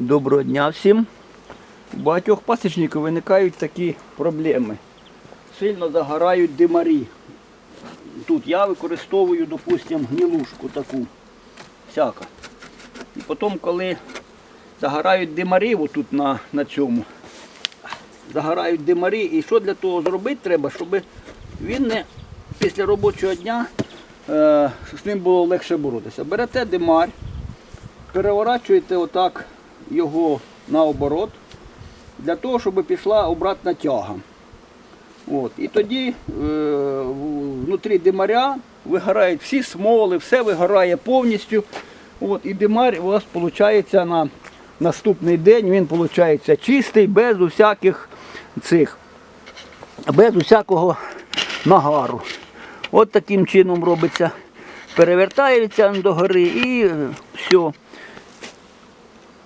Доброго дня всім. У багатьох пасічників виникають такі проблеми. Сильно загорають димарі. Тут я використовую, допустимо, гнілушку таку. Всяка. І потім, коли загорають димарі, отут на, на цьому, загорають димарі, і що для того зробити треба, щоб він не після робочого дня е, з ним було легше боротися. Берете димар, переворачуєте отак його наоборот, для того, щоб пішла обратна тяга. От. І тоді е, внутрі димаря вигорають всі смоли, все вигорає повністю. От. І димар у вас виходить на наступний день, він виходить чистий, без усяких цих, без усякого нагару. От таким чином робиться. Перевертається до гори і е, все.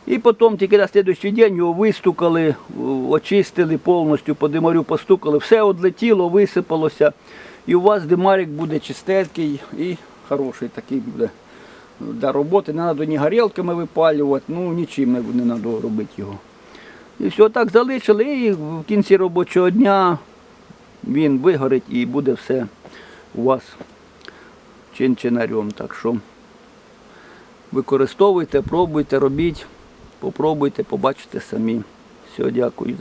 І потім тільки на наступний день його вистукали, очистили повністю, по димарю постукали, все одлетіло, висипалося. І у вас димарик буде чистенький і хороший такий буде для роботи. Не треба ні горілками випалювати, ну нічим не, треба робити його. І все так залишили, і в кінці робочого дня він вигорить і буде все у вас чин-чинарем. Так що використовуйте, пробуйте, робіть, попробуйте, побачите самі. Все, дякую